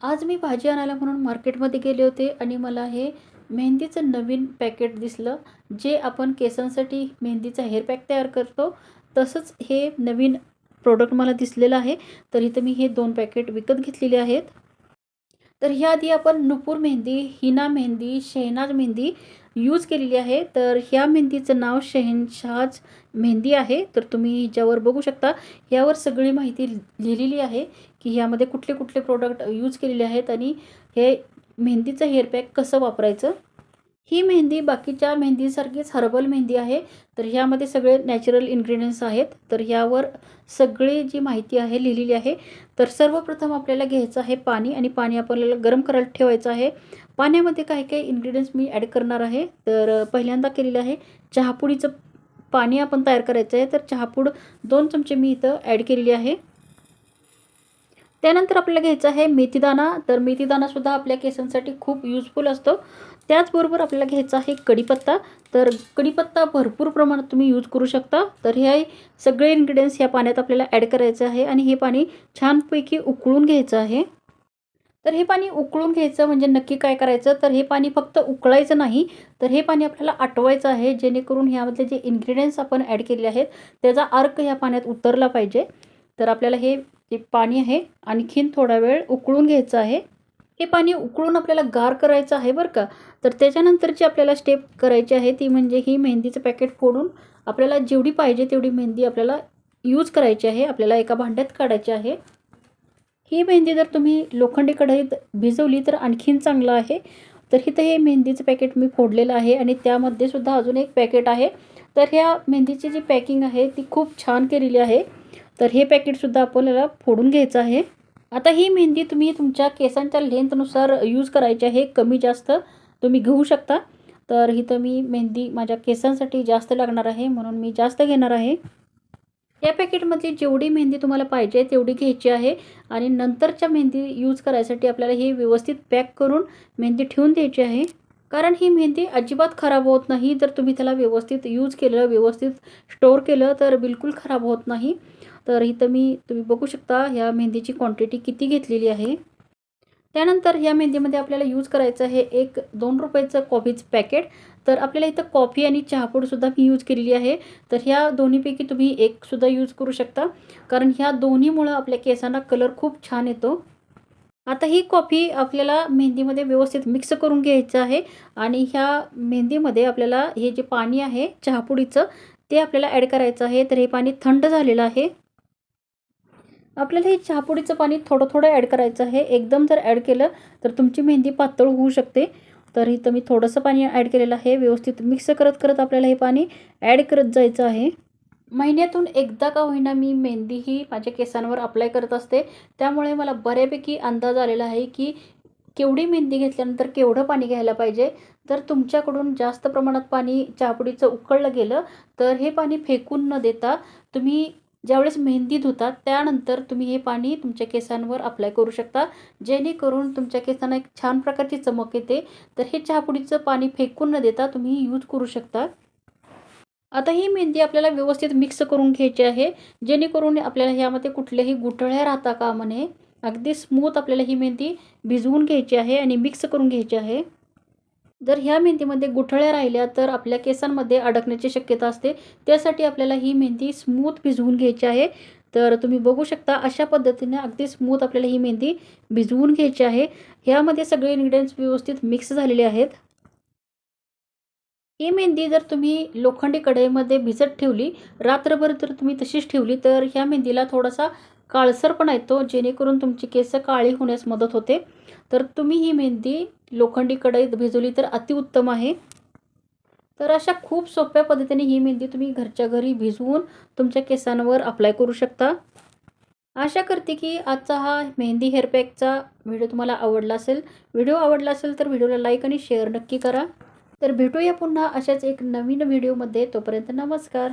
आज मी भाजी आणायला म्हणून मार्केटमध्ये गेले होते आणि मला हे मेहंदीचं नवीन पॅकेट दिसलं जे आपण केसांसाठी मेहंदीचा हेअर पॅक तयार करतो. तसंच हे नवीन प्रोडक्ट मला दिसलेलं आहे. तर इथं मी हे दोन पॅकेट विकत घेतलेले आहेत. तर ह्या आधी आपण नुपूर मेहंदी हिना मेहंदी शहनाज मेहंदी यूज केलेली आहे. तर ह्या मेहंदीचं नाव शहनशाज मेहंदी आहे. तर तुम्ही ह्याच्यावर बघू शकता. यावर सगळी माहिती लिहिलेली आहे की ह्यामध्ये कुठले कुठले प्रोडक्ट यूज केलेले आहेत आणि हे मेहंदीचं हेअर पॅक कसं वापरायचं. ही मेहंदी बाकीच्या मेहंदीसारखीच हर्बल मेहंदी आहे. तर ह्यामध्ये सगळे नॅचरल इन्ग्रेडियंट्स आहेत. तर ह्यावर सगळी जी माहिती आहे लिहिलेली आहे. तर सर्वप्रथम आपल्याला घ्यायचं आहे पाणी आणि पाणी आपल्याला गरम करायला ठेवायचं आहे. पाण्यामध्ये काही काही इन्ग्रेडियंट्स मी ॲड करणार आहे. तर पहिल्यांदा केलेलं आहे चहापुडीचं पाणी आपण तयार करायचं आहे. तर चहापूड दोन चमचे मी इथं ॲड केलेली आहे. त्यानंतर आपल्याला घ्यायचं आहे मेथीदाणा. तर मेथीदानासुद्धा आपल्या केसांसाठी खूप युजफुल असतो. त्याचबरोबर आपल्याला घ्यायचा आहे कढीपत्ता. तर कढीपत्ता भरपूर प्रमाणात तुम्ही यूज करू शकता. तर हे सगळे इन्ग्रेडियंट्स ह्या पाण्यात आपल्याला ॲड करायचं आहे आणि हे पाणी छानपैकी उकळून घ्यायचं आहे. तर हे पाणी उकळून घ्यायचं म्हणजे नक्की काय करायचं? तर हे पाणी फक्त उकळायचं नाही. तर हे पाणी आपल्याला आटवायचं आहे. जेणेकरून ह्यामधले जे इन्ग्रेडियंट्स आपण ॲड केले आहेत त्याचा अर्क ह्या पाण्यात उतरला पाहिजे. तर आपल्याला हे जे पाणी आहे. आणखीन थोडा वेळ उकळून घ्यायचं आहे. हे पाणी उकळून आपल्याला गार करायचं आहे बरं का? तर त्याच्यानंतरची आपल्याला स्टेप करायची आहे ती म्हणजे ही मेहंदीचं पॅकेट फोडून आपल्याला जेवढी पाहिजे तेवढी मेहंदी आपल्याला यूज करायची आहे. आपल्याला एका भांड्यात काढायची आहे. ही मेहंदी जर तुम्ही लोखंडी कढईत भिजवली तर आणखीन चांगलं आहे. तर इथं हे मेहंदीचं पॅकेट मी फोडलेलं आहे आणि त्यामध्ये सुद्धा अजून एक पॅकेट आहे. तर ह्या मेहंदीची जी पॅकिंग आहे ती खूप छान केलेली आहे. तर हे पॅकेटसुद्धा आपल्याला फोडून घ्यायचं आहे. आता ही मेहंदी तुम्ही तुमच्या केसांच्या लेंथनुसार यूज करायची आहे. कमी जास्त तुम्ही घेऊ शकता. तर इथं मी मेहंदी माझ्या केसांसाठी जास्त लागणार आहे. म्हणून मी जास्त घेणार आहे. या पॅकेटमधली जेवढी मेहंदी तुम्हाला पाहिजे तेवढी घ्यायची आहे. आणि नंतरच्या मेहंदी यूज करायसाठी आपल्याला ही व्यवस्थित पॅक करून मेहंदी ठेवून द्यायची आहे. कारण ही मेहंदी अजिबात खराब होत नाही. जर तुम्ही त्याला व्यवस्थित यूज केलं व्यवस्थित स्टोअर केलं तर बिलकुल खराब होत नाही. तर इथं मी तुम्ही बघू शकता ह्या मेहंदीची क्वांटिटी किती घेतलेली आहे. त्यानंतर ह्या मेहंदीमध्ये आपल्याला यूज करायचं आहे एक दोन रुपयाचं कॉफीचं पॅकेट तर आपल्याला इथं कॉफी आणि चहापूडसुद्धा मी यूज केलेली आहे. तर ह्या दोन्हीपैकी तुम्ही एकसुद्धा यूज करू शकता. कारण ह्या दोन्हीमुळं आपल्या केसांना कलर खूप छान येतो. आता ही कॉफी आपल्याला मेहंदीमध्ये व्यवस्थित मिक्स करून घ्यायचं आहे आणि ह्या मेहंदीमध्ये आपल्याला हे जे पाणी आहे चहापुडीचं ते आपल्याला ॲड करायचं आहे. तर हे पाणी थंड झालेलं आहे. आपल्याला हे चहापुडीचं पाणी थोडं थोडं ॲड करायचं आहे. एकदम जर ॲड केलं तर तुमची मेहंदी पातळ होऊ शकते. तर इथं मी थोडंसं पाणी ॲड केलेलं आहे. व्यवस्थित मिक्स करत करत आपल्याला हे पाणी ॲड करत जायचं आहे. महिन्यातून एकदा का होईना मी मेहंदी ही माझ्या केसांवर अप्लाय करत असते. त्यामुळे मला बऱ्यापैकी अंदाज आलेला आहे की केवढी मेहंदी घेतल्यानंतर केवढं पाणी घ्यायला पाहिजे. तर तुमच्याकडून जास्त प्रमाणात पाणी चहापुडीचं उकळलं गेलं तर हे पाणी फेकून न देता तुम्ही ज्यावेळेस मेहंदी धुतात त्यानंतर तुम्ही हे पाणी तुमच्या केसांवर अप्लाय करू शकता. जेणेकरून तुमच्या केसांना एक छान प्रकारची चमक येते. तर हे चहापुडीचं पाणी फेकून न देता तुम्ही यूज करू शकता. आता ही मेहंदी आपल्याला व्यवस्थित मिक्स करून घ्यायची आहे. जेणेकरून आपल्याला ह्यामध्ये कुठल्याही गुठळ्या राहता का म्हणे अगदी स्मूथ आपल्याला ही मेहंदी भिजवून घ्यायची आहे आणि मिक्स करून घ्यायची आहे. जर ह्या मेहंदीमध्ये गुठळ्या राहिल्या तर आपल्या केसांमध्ये अडकण्याची शक्यता असते. त्यासाठी आपल्याला ही मेहंदी स्मूथ भिजवून घ्यायची आहे. तर तुम्ही बघू शकता अशा पद्धतीने अगदी स्मूथ आपल्याला ही मेहंदी भिजवून घ्यायची आहे. ह्यामध्ये सगळे इन्ग्रेडियंट्स व्यवस्थित मिक्स झालेले आहेत. ही मेहंदी जर तुम्ही लोखंडी कढईमध्ये भिजत ठेवली रात्रभर जर तुम्ही तशीच ठेवली तर ह्या मेहंदीला थोडासा काळसरपणा येतो जेणेकरून तुमची केस काळी होण्यास मदत होते. तर तुम्ही ही मेहंदी लोखंडी कढईत भिजवली तर अतिउत्तम आहे. तर अशा खूप सोप्या पद्धतीने ही मेहंदी तुम्ही घरच्या घरी भिजवून तुमच्या केसांवर अप्लाय करू शकता. आशा करते की आजचा हा मेहंदी हेअरपॅकचा व्हिडिओ तुम्हाला आवडला असेल. व्हिडिओ आवडला असेल तर व्हिडिओला लाईक आणि शेअर नक्की करा. तर भेटूया पुन्हा अशाच एक नवीन व्हिडिओमध्ये. तोपर्यंत नमस्कार.